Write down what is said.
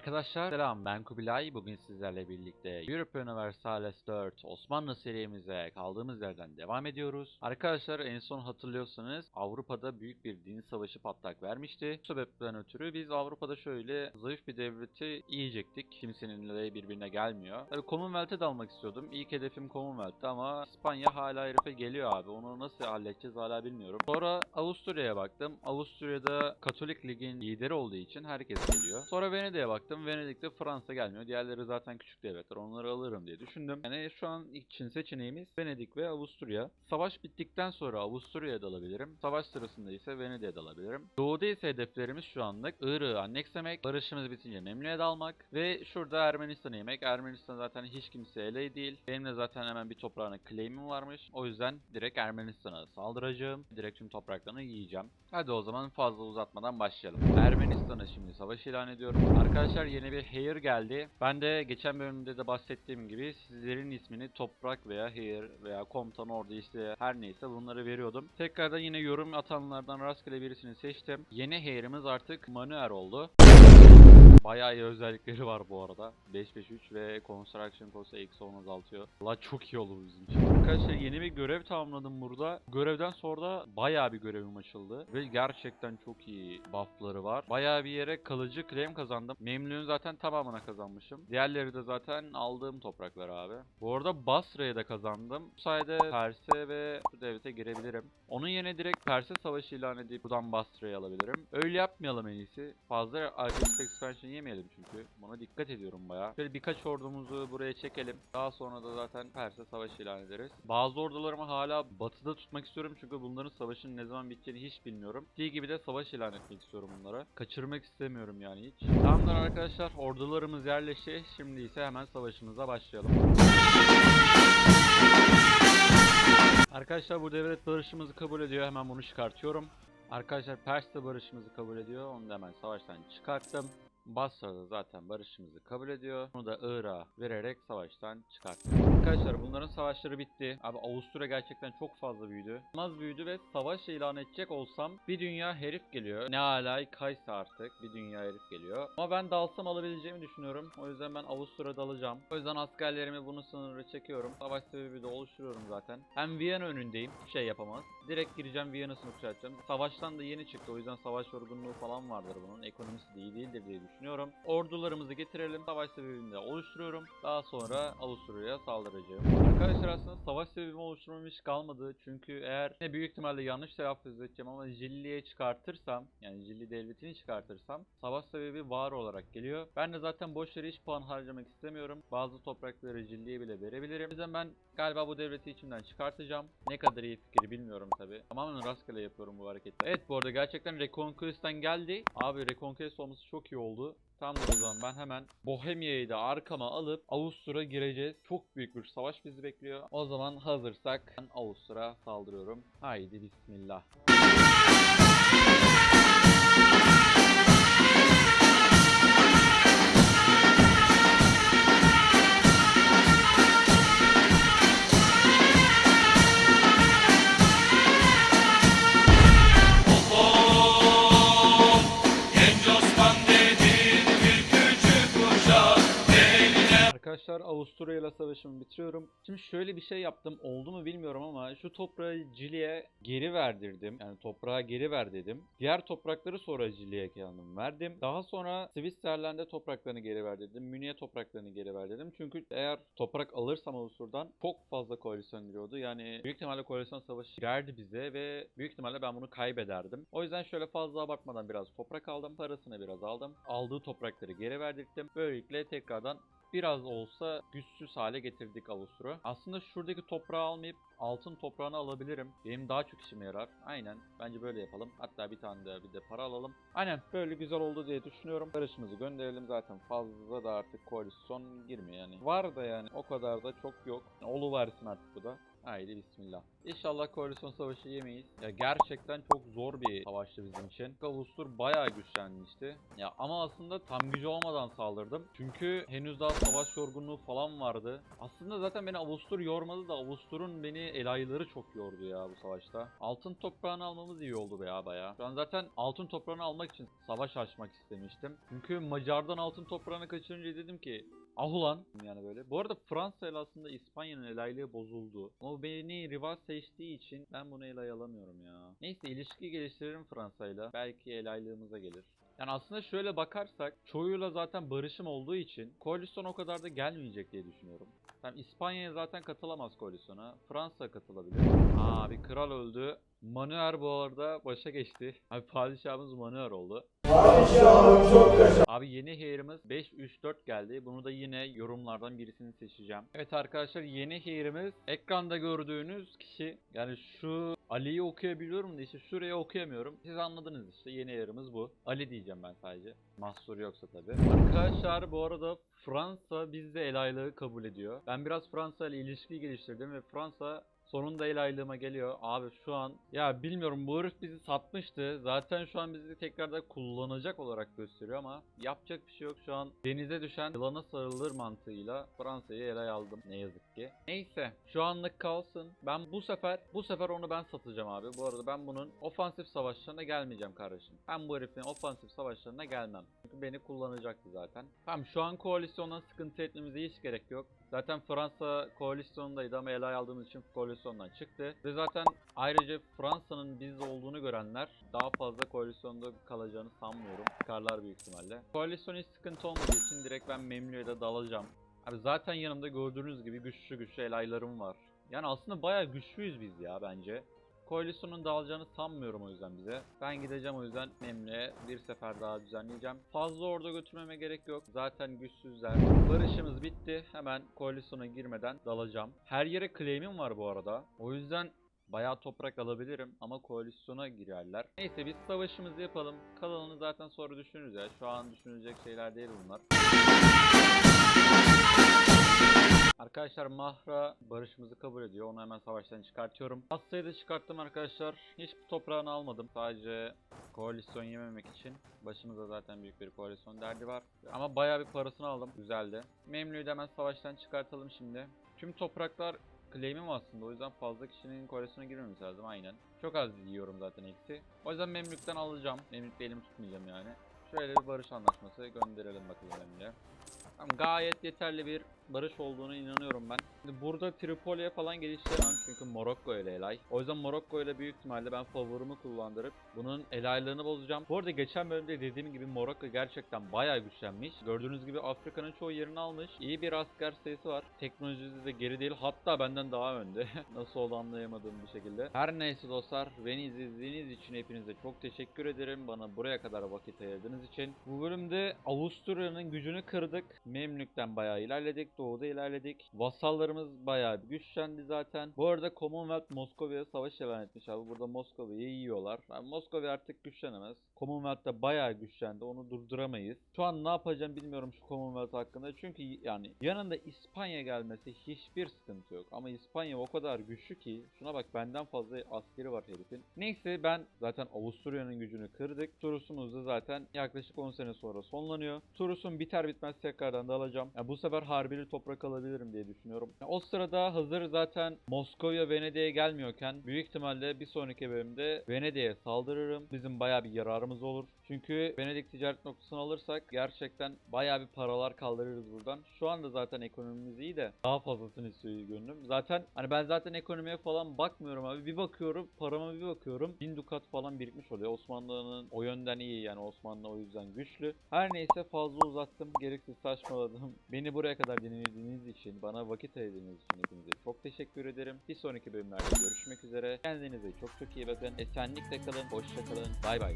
Arkadaşlar selam ben Kubilay. Bugün sizlerle birlikte Europe Universalis 4 Osmanlı serimize kaldığımız yerden devam ediyoruz. Arkadaşlar en son hatırlıyorsanız Avrupa'da büyük bir din savaşı patlak vermişti. Bu sebepten ötürü biz Avrupa'da şöyle zayıf bir devleti yiyecektik. Kimsenin de birbirine gelmiyor. Tabii Commonwealth'e de almak istiyordum. İlk hedefim Commonwealth'ti ama İspanya hala herife geliyor abi. Onu nasıl halledeceğiz hala bilmiyorum. Sonra Avusturya'ya baktım. Avusturya'da Katolik Lig'in lideri olduğu için herkes geliyor. Sonra Venedik'e baktım. Venedik'te Fransa gelmiyor. Diğerleri zaten küçük devletler. Onları alırım diye düşündüm. Yani şu an için seçeneğimiz Venedik ve Avusturya. Savaş bittikten sonra Avusturya'ya dalabilirim. Savaş sırasında ise Venedik'e dalabilirim. Doğuda ise hedeflerimiz şu anlık Irak'ı annexlemek, barışımız bitince Memlü'ye dalmak ve şurada Ermenistan'ı yemek. Ermenistan zaten hiç kimse ele değil. Benim de zaten hemen bir toprağına claim'im varmış. O yüzden direkt Ermenistan'a saldıracağım. Direkt tüm topraklarını yiyeceğim. Hadi o zaman fazla uzatmadan başlayalım. Ermenistan'a şimdi savaş ilan ediyorum. Arkadaşlar yeni bir hair geldi. Ben de geçen bölümde de bahsettiğim gibi sizlerin ismini toprak veya hair veya komutan orada işte her neyse bunları veriyordum. Tekrardan yine yorum atanlardan rastgele birisini seçtim. Yeni hair'imiz artık manuel oldu. Bayağı iyi özellikleri var bu arada. 5-5-3 ve Construction Cost'u eksi 10 azaltıyor. Valla çok iyi olur bizim için. Arkadaşlar yeni bir görev tamamladım burada. Görevden sonra da bayağı bir görevim açıldı. Ve gerçekten çok iyi buff'ları var. Bayağı bir yere kalıcı claim kazandım. Memnun'un zaten tamamına kazanmışım. Diğerleri de zaten aldığım topraklar abi. Bu arada Basra'ya da kazandım. Bu sayede Pers'e ve bu devlete girebilirim. Onun yerine direkt Pers'e savaşı ilan edip buradan Basra'yı alabilirim. Öyle yapmayalım en iyisi. Fazla Arctic Expansion yemeyelim çünkü. Buna dikkat ediyorum bayağı. Şöyle birkaç ordumuzu buraya çekelim. Daha sonra da zaten Pers'e savaş ilan ederiz. Bazı ordularımı hala batıda tutmak istiyorum çünkü bunların savaşın ne zaman biteceğini hiç bilmiyorum. T gibi de savaş ilan etmek istiyorum bunlara. Kaçırmak istemiyorum yani hiç. Tamamdır arkadaşlar ordularımız yerleşti. Şimdi ise hemen savaşımıza başlayalım. Arkadaşlar bu devlet barışımızı kabul ediyor. Hemen bunu çıkartıyorum. Arkadaşlar Pers de barışımızı kabul ediyor. Onu da hemen savaştan çıkarttım. Basra'da zaten barışımızı kabul ediyor. Bunu da Irak'a vererek savaştan çıkarttım. Arkadaşlar bunların savaşları bitti. Abi Avusturya gerçekten çok fazla büyüdü. Az büyüdü ve savaş ilan edecek olsam bir dünya herif geliyor. Ne alay kaysa artık bir dünya herif geliyor. Ama ben dalsam alabileceğimi düşünüyorum. O yüzden ben Avusturya'da dalacağım. O yüzden askerlerimi bunu sınırı çekiyorum. Savaş sebebi de oluşturuyorum zaten. Hem Viyana önündeyim. Hiçbir şey yapamaz. Direkt gireceğim Viyana'sını kuşatacağım. Savaştan da yeni çıktı. O yüzden savaş yorgunluğu falan vardır bunun. Ekonomisi de iyi değildir diye düşünüyorum. Ordularımızı getirelim. Savaş sebebini de oluşturuyorum. Daha sonra Avusturya'ya saldıracağım. Arkadaşlar aslında savaş sebebimi oluşturmam hiç kalmadı. Çünkü eğer ne büyük ihtimalle yanlış telaffuz edeceğim ama Jilli'ye çıkartırsam yani Jilli devletini çıkartırsam savaş sebebi var olarak geliyor. Ben de zaten boş yere hiç puan harcamak istemiyorum. Bazı toprakları Jilli'ye bile verebilirim. O yüzden ben galiba bu devleti içimden çıkartacağım. Ne kadar iyi fikir bilmiyorum tabi. Tamamen rastgele yapıyorum bu hareketi. Evet bu arada gerçekten Reconquest'ten geldi. Abi Reconquest olması çok iyi oldu. Tamamdır o zaman ben hemen Bohemia'yı da arkama alıp Avustur'a gireceğiz. Çok büyük bir savaş bizi bekliyor. O zaman hazırsak ben Avustur'a saldırıyorum. Haydi bismillah. Arkadaşlar Avusturya ile savaşımı bitiriyorum. Şimdi şöyle bir şey yaptım. Oldu mu bilmiyorum ama şu toprağı Cili'ye geri verdirdim. Yani toprağa geri ver dedim. Diğer toprakları sonra Cili'ye kendim verdim. Daha sonra Switzerland'e topraklarını geri ver dedim. Münih'e topraklarını geri ver dedim. Çünkü eğer toprak alırsam Avusturya'dan çok fazla koalisyon giriyordu. Yani büyük ihtimalle koalisyon savaşı girerdi bize ve büyük ihtimalle ben bunu kaybederdim. O yüzden şöyle fazla abartmadan biraz toprak aldım. Parasını biraz aldım. Aldığı toprakları geri verdirttim. Böylelikle tekrardan biraz olsa güçsüz hale getirdik Avustur'u. Aslında şuradaki toprağı almayıp altın toprağını alabilirim. Benim daha çok işime yarar. Aynen. Bence böyle yapalım. Hatta bir tane de bir de para alalım. Aynen. Böyle güzel oldu diye düşünüyorum. Barışımızı gönderelim. Zaten fazla da artık koalisyon girmiyor yani. Var da yani o kadar da çok yok. Olu artık bu da. Haydi bismillah. İnşallah koalisyon savaşı yemeyiz. Ya gerçekten çok zor bir savaştı bizim için. Avustur bayağı güçlenmişti. Ya ama aslında tam gücü olmadan saldırdım. Çünkü henüz daha savaş yorgunluğu falan vardı. Aslında zaten beni Avustur yormadı da Avustur'un beni elayları çok yordu ya bu savaşta. Altın toprağını almamız iyi oldu be ya bayağı. Şu an zaten altın toprağını almak için savaş açmak istemiştim. Çünkü Macar'dan altın toprağını kaçırınca dedim ki Ah ulan yani böyle. Bu arada Fransa ile aslında İspanya'nın elaylığı bozuldu. Ama beni rival seçtiği için ben bunu elay alamıyorum ya. Neyse ilişki geliştiririm Fransa'yla. Belki elaylığımıza gelir. Yani aslında şöyle bakarsak çoğuyla zaten barışım olduğu için koalisyon o kadar da gelmeyecek diye düşünüyorum. Tamam İspanya'ya zaten katılamaz koalisyona. Fransa katılabilir. Aa bir kral öldü. Manuel bu arada başa geçti. Abi padişahımız Manuel oldu. Abi yeni hair'imiz 534 geldi. Bunu da yine yorumlardan birisini seçeceğim. Evet arkadaşlar yeni hair'imiz ekranda gördüğünüz kişi yani şu Ali'yi okuyabiliyorum da işte şuraya okuyamıyorum. Siz anladınız işte yeni hair'imiz bu. Ali diyeceğim ben sadece. Mahsur yoksa tabi. Arkadaşlar bu arada Fransa bizde el aylığı kabul ediyor. Ben biraz Fransa ile ilişki geliştirdim ve Fransa Sonunda el aylığıma geliyor. Abi şu an ya bilmiyorum bu herif bizi satmıştı. Zaten şu an bizi tekrardan kullanacak olarak gösteriyor ama yapacak bir şey yok. Şu an denize düşen yılana sarılır mantığıyla Fransa'yı ele aldım ne yazık ki. Neyse şu anlık kalsın. Ben bu sefer bu sefer onu ben satacağım abi. Bu arada ben bunun ofansif savaşlarına gelmeyeceğim kardeşim. Ben bu herifin ofansif savaşlarına gelmem. Çünkü beni kullanacaktı zaten. Tamam şu an koalisyondan sıkıntı etmemize hiç gerek yok. Zaten Fransa koalisyondaydı ama elay aldığımız için koalisyondan çıktı. Ve zaten ayrıca Fransa'nın biz olduğunu görenler daha fazla koalisyonda kalacağını sanmıyorum. Çıkarlar büyük ihtimalle. Koalisyon hiç sıkıntı olmadığı için direkt ben Memlü'ye de dalacağım. Abi zaten yanımda gördüğünüz gibi güçlü güçlü elaylarım var. Yani aslında bayağı güçlüyüz biz ya bence. Koalisyonun dağılacağını sanmıyorum o yüzden bize. Ben gideceğim o yüzden Memlü'ye bir sefer daha düzenleyeceğim. Fazla orada götürmeme gerek yok. Zaten güçsüzler. Barışımız bitti. Hemen koalisyona girmeden dalacağım. Her yere claim'im var bu arada. O yüzden Bayağı toprak alabilirim ama koalisyona girerler. Neyse biz savaşımızı yapalım. Kalanını zaten sonra düşünürüz ya. Şu an düşünülecek şeyler değil bunlar. Arkadaşlar Mahra barışımızı kabul ediyor. Onu hemen savaştan çıkartıyorum. Asya'yı da çıkarttım arkadaşlar. Hiçbir toprağını almadım. Sadece koalisyon yememek için. Başımıza zaten büyük bir koalisyon derdi var. Ama bayağı bir parasını aldım. Güzeldi. Memlü'yü de hemen savaştan çıkartalım şimdi. Tüm topraklar claim'im aslında. O yüzden fazla kişinin koalisyona girmemesi lazım aynen. Çok az yiyorum zaten eksi. O yüzden Memlük'ten alacağım. Memlük'te elimi tutmayacağım yani. Şöyle bir barış anlaşması gönderelim bakalım Memlük'e. Gayet yeterli bir barış olduğunu inanıyorum ben. Şimdi burada Tripoli'ye falan geliştiremem çünkü Morokko ile elay. O yüzden Morokko ile büyük ihtimalle ben favorimi kullandırıp bunun elaylığını bozacağım. Bu arada geçen bölümde dediğim gibi Morokko gerçekten bayağı güçlenmiş. Gördüğünüz gibi Afrika'nın çoğu yerini almış. İyi bir asker sayısı var. Teknolojisi de geri değil. Hatta benden daha önde. Nasıl oldu anlayamadığım bir şekilde. Her neyse dostlar beni izlediğiniz için hepinize çok teşekkür ederim. Bana buraya kadar vakit ayırdığınız için. Bu bölümde Avusturya'nın gücünü kırdık. Memlük'ten bayağı ilerledik. Doğuda ilerledik. Vasallarımız bayağı güçlendi zaten. Bu arada Commonwealth Moskova'ya savaş ilan etmiş abi. Burada Moskova'yı yiyorlar. Yani Moskova artık güçlenemez. Commonwealth da bayağı güçlendi. Onu durduramayız. Şu an ne yapacağım bilmiyorum şu Commonwealth hakkında. Çünkü yani yanında İspanya gelmesi hiçbir sıkıntı yok. Ama İspanya o kadar güçlü ki. Şuna bak benden fazla askeri var herifin. Neyse ben zaten Avusturya'nın gücünü kırdık. Turusumuz da zaten yaklaşık 10 sene sonra sonlanıyor. Turusum biter bitmez tekrardan da alacağım. Yani bu sefer harbili toprak alabilirim diye düşünüyorum. Yani o sırada hazır zaten Moskova Venedik'e gelmiyorken büyük ihtimalle bir sonraki bölümde Venedik'e saldırırım. Bizim bayağı bir yararımız olur. Çünkü Venedik ticaret noktasını alırsak gerçekten bayağı bir paralar kaldırırız buradan. Şu anda zaten ekonomimiz iyi de daha fazlasını istiyor gönlüm. Zaten hani ben zaten ekonomiye falan bakmıyorum abi. Bir bakıyorum parama bir bakıyorum. 1000 dukat falan birikmiş oluyor. Osmanlı'nın o yönden iyi yani Osmanlı o yüzden güçlü. Her neyse fazla uzattım. Gereksiz saçmaladım. Beni buraya kadar dinlediğiniz için, bana vakit ayırdığınız için hepinize çok teşekkür ederim. Bir sonraki bölümlerde görüşmek üzere. Kendinize çok çok iyi bakın. Esenlikle kalın, hoşça kalın. Bay bay.